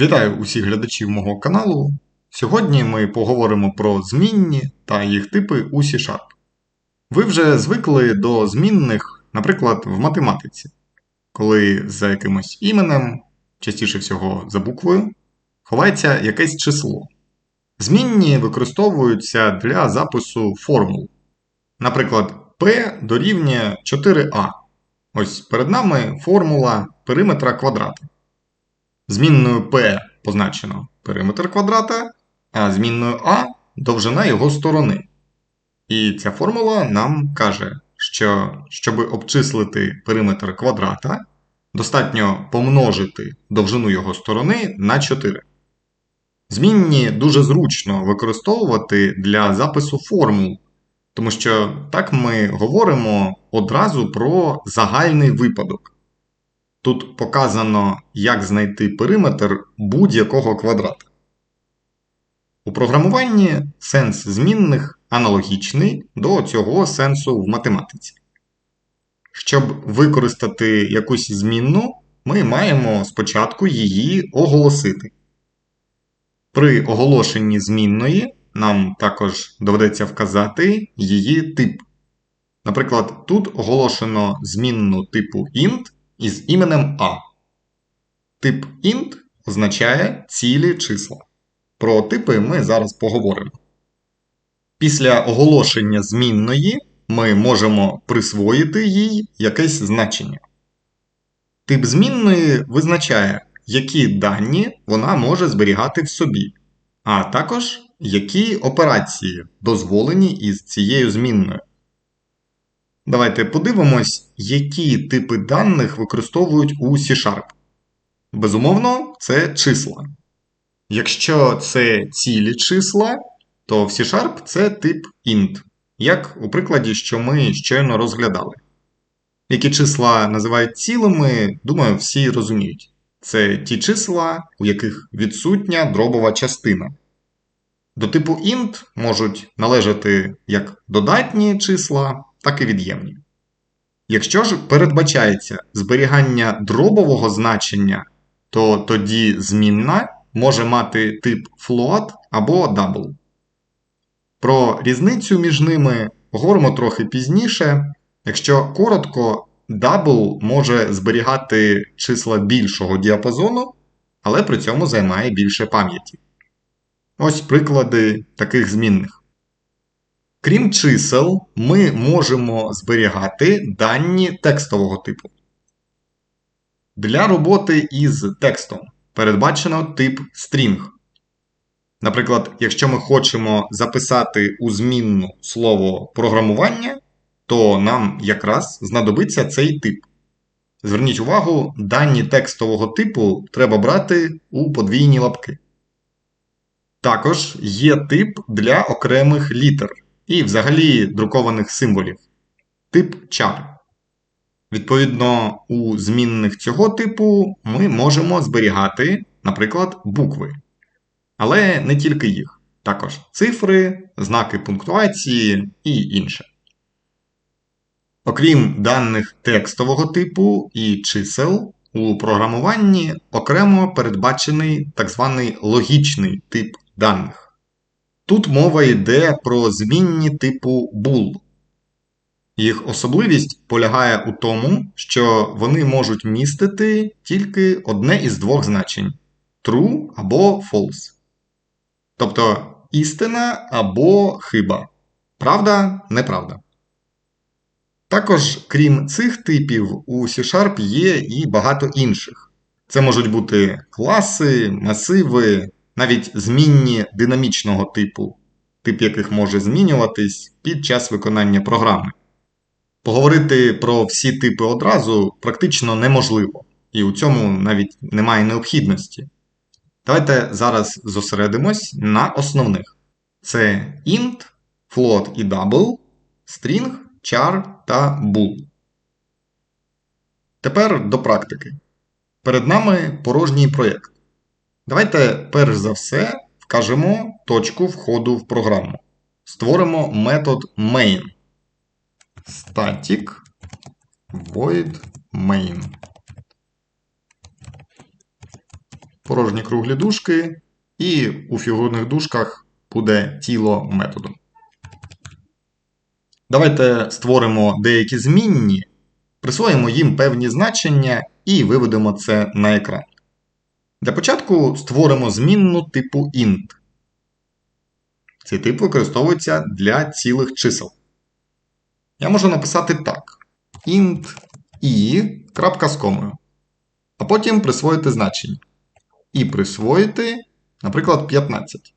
Вітаю усіх глядачів мого каналу. Сьогодні ми поговоримо про змінні та їх типи у C-Sharp. Ви вже звикли до змінних, наприклад, в математиці, коли за якимось іменем, частіше всього за буквою, ховається якесь число. Змінні використовуються для запису формул. Наприклад, P дорівнює 4a. Ось перед нами формула периметра квадрата. Змінною P позначено периметр квадрата, а змінною А довжина його сторони. І ця формула нам каже, що щоб обчислити периметр квадрата, достатньо помножити довжину його сторони на 4. Змінні дуже зручно використовувати для запису формул, тому що так ми говоримо одразу про загальний випадок. Тут показано, як знайти периметр будь-якого квадрата. У програмуванні сенс змінних аналогічний до цього сенсу в математиці. Щоб використати якусь змінну, ми маємо спочатку її оголосити. При оголошенні змінної нам також доведеться вказати її тип. Наприклад, тут оголошено змінну типу int із іменем A. Тип int означає цілі числа. Про типи ми зараз поговоримо. Після оголошення змінної ми можемо присвоїти їй якесь значення. Тип змінної визначає, які дані вона може зберігати в собі, а також які операції дозволені із цією змінною. Давайте подивимось, які типи даних використовують у C-Sharp. Безумовно, це числа. Якщо це цілі числа, то в C-Sharp це тип int, як у прикладі, що ми щойно розглядали. Які числа називають цілими, думаю, всі розуміють. Це ті числа, у яких відсутня дробова частина. До типу int можуть належати як додатні числа, так і від'ємні. Якщо ж передбачається зберігання дробового значення, то тоді змінна може мати тип float або double. Про різницю між ними говоримо трохи пізніше. Якщо коротко, double може зберігати числа більшого діапазону, але при цьому займає більше пам'яті. Ось приклади таких змінних. Крім чисел, ми можемо зберігати дані текстового типу. Для роботи із текстом передбачено тип string. Наприклад, якщо ми хочемо записати у змінну слово програмування, то нам якраз знадобиться цей тип. Зверніть увагу, дані текстового типу треба брати у подвійні лапки. Також є тип для окремих літер і взагалі друкованих символів. Тип char. Відповідно, у змінних цього типу ми можемо зберігати, наприклад, букви. Але не тільки їх, також цифри, знаки пунктуації і інше. Окрім даних текстового типу і чисел, у програмуванні окремо передбачений так званий логічний тип даних. Тут мова йде про змінні типу bool. Їх особливість полягає у тому, що вони можуть містити тільки одне із двох значень true або false. Тобто істина або хиба. Правда, неправда. Також, крім цих типів, у C-Sharp є і багато інших. Це можуть бути класи, масиви, навіть змінні динамічного типу, тип яких може змінюватись під час виконання програми. Поговорити про всі типи одразу практично неможливо, і у цьому навіть немає необхідності. Давайте зараз зосередимось на основних: це int, float і double, string, char та bool. Тепер до практики. Перед нами порожній проєкт. Давайте перш за все вкажемо точку входу в програму. Створимо метод main. Static void main. порожні круглі дужки, і у фігурних дужках буде тіло методу. Давайте створимо деякі змінні, присвоїмо їм певні значення і виведемо це на екран. Для початку створимо змінну типу int. Цей тип використовується для цілих чисел. Я можу написати так: int i крапка з комою. А потім присвоїти значення. І присвоїти, наприклад, 15.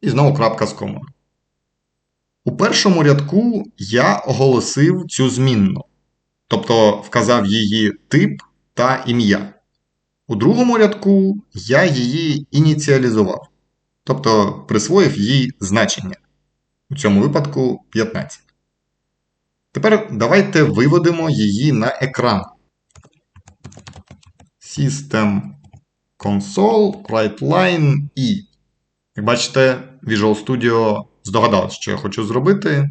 І знову крапка з комою. У першому рядку я оголосив цю змінну, тобто вказав її тип та ім'я. У другому рядку я її ініціалізував, тобто присвоїв їй значення. У цьому випадку 15. Тепер давайте виведемо її на екран. System console, WriteLine E. Як бачите, Visual Studio здогадалось, що я хочу зробити.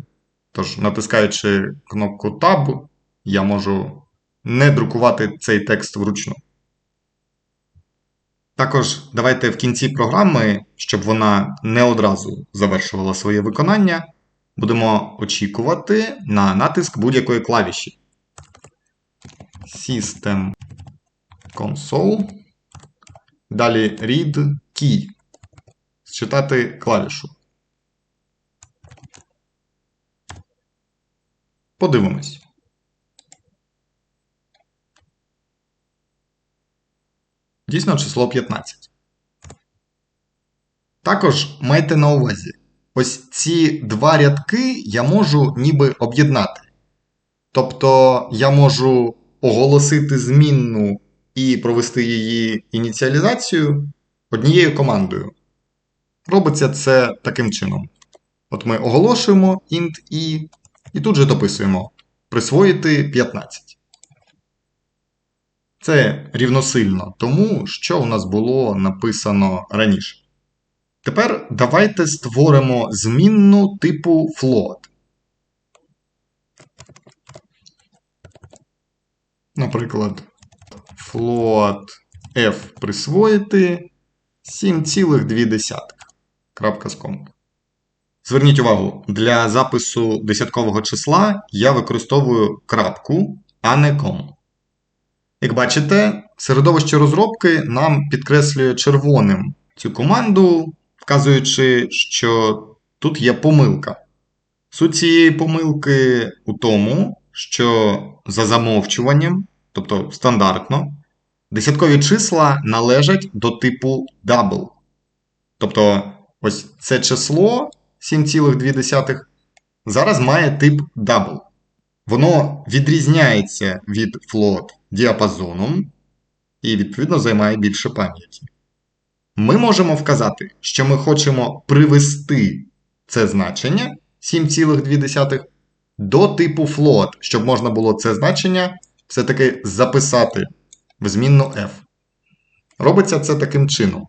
Тож, натискаючи кнопку Tab, я можу не друкувати цей текст вручну. Також давайте в кінці програми, щоб вона не одразу завершувала своє виконання, будемо очікувати на натиск будь-якої клавіші. System Console. Далі Read Key. Считати клавішу. Подивимось. Дійсно число 15. Також майте на увазі, ось ці два рядки я можу ніби об'єднати. Тобто я можу оголосити змінну і провести її ініціалізацію однією командою. Робиться це таким чином. От ми оголошуємо int i і тут же дописуємо присвоїти 15. Це рівносильно тому, що у нас було написано раніше. Тепер давайте створимо змінну типу float. Наприклад, float f присвоїти 7,2. Крапка з кому. Зверніть увагу, для запису десяткового числа я використовую крапку, а не кому. Як бачите, середовище розробки нам підкреслює червоним цю команду, вказуючи, що тут є помилка. Суть цієї помилки у тому, що за замовчуванням, тобто стандартно, десяткові числа належать до типу double. Тобто, ось це число 7,2 зараз має тип double. Воно відрізняється від float діапазоном і, відповідно, займає більше пам'яті. Ми можемо вказати, що ми хочемо привести це значення 7,2 до типу float, щоб можна було це значення все-таки записати в змінну f. Робиться це таким чином.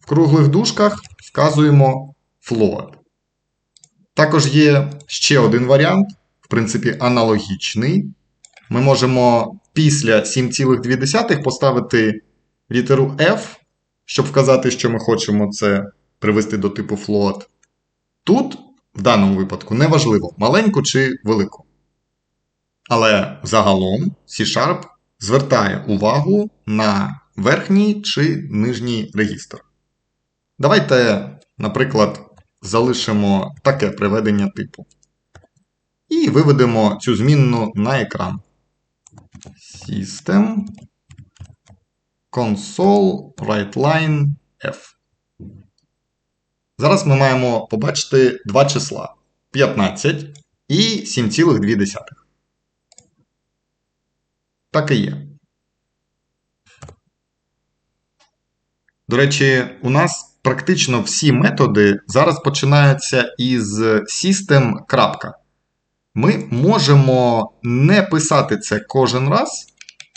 В круглих дужках вказуємо float. Також є ще один варіант, принципі, аналогічний. Ми можемо після 7,2 поставити літеру F, щоб вказати, що ми хочемо це привести до типу float. Тут, в даному випадку, неважливо, маленьку чи велику. Але загалом C-Sharp звертає увагу на верхній чи нижній регістр. Давайте, наприклад, залишимо таке приведення типу. І виведемо цю змінну на екран. System console WriteLine F. Зараз ми маємо побачити два числа 15 і 7,2. Так і є. До речі, у нас практично всі методи зараз починаються із system. Ми можемо не писати це кожен раз,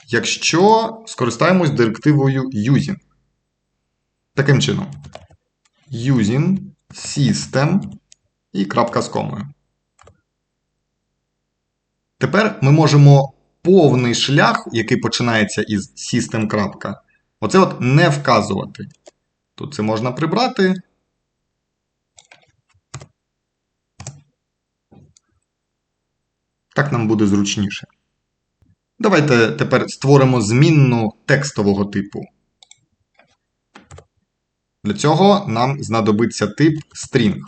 якщо скористаємось директивою using. Таким чином, using system і крапка з комою. Тепер ми можемо повний шлях, який починається із system. Оце от не вказувати. Тут це можна прибрати. Так нам буде зручніше. Давайте тепер створимо змінну текстового типу. Для цього нам знадобиться тип string.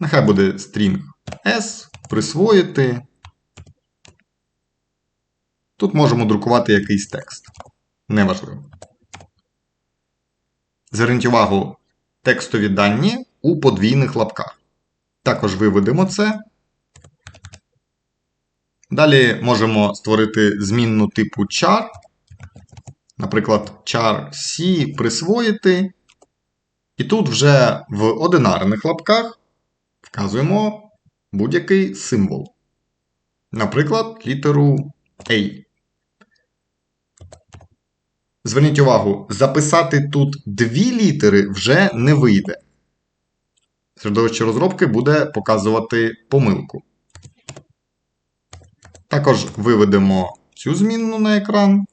Нехай буде string s, присвоїти. Тут можемо друкувати якийсь текст. Неважливо. Зверніть увагу, текстові дані у подвійних лапках. Також виведемо це. Далі можемо створити змінну типу char. Наприклад, char C присвоїти. І тут вже в одинарних лапках вказуємо будь-який символ. Наприклад, літеру A. Зверніть увагу, записати тут дві літери вже не вийде. Середовище розробки буде показувати помилку. Також виведемо цю змінну на екран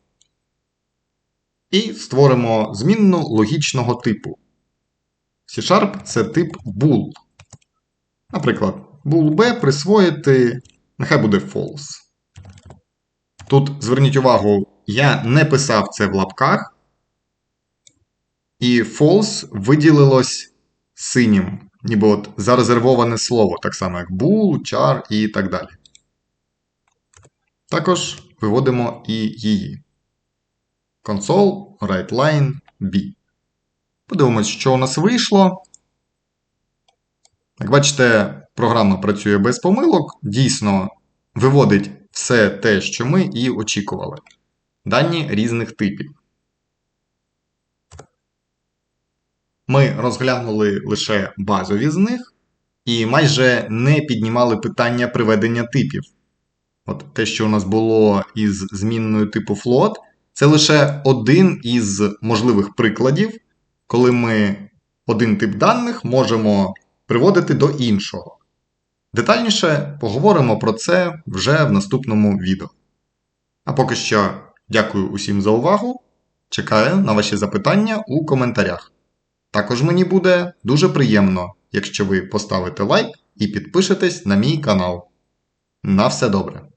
і створимо змінну логічного типу. C-Sharp це тип bool. Наприклад, bool B присвоїти, нехай буде false. Тут зверніть увагу, я не писав це в лапках, і false виділилось синім, ніби от зарезервоване слово, так само як bool, char і так далі. Також виводимо і її. Console, WriteLine, B. Подивимось, що у нас вийшло. Як бачите, програма працює без помилок, дійсно виводить все те, що ми і очікували. Дані різних типів. Ми розглянули лише базові з них і майже не піднімали питання приведення типів. От те, що у нас було із змінною типу float, це лише один із можливих прикладів, коли ми один тип даних можемо приводити до іншого. Детальніше поговоримо про це вже в наступному відео. А поки що дякую усім за увагу. Чекаю на ваші запитання у коментарях. Також мені буде дуже приємно, якщо ви поставите лайк і підпишетесь на мій канал. На все добре!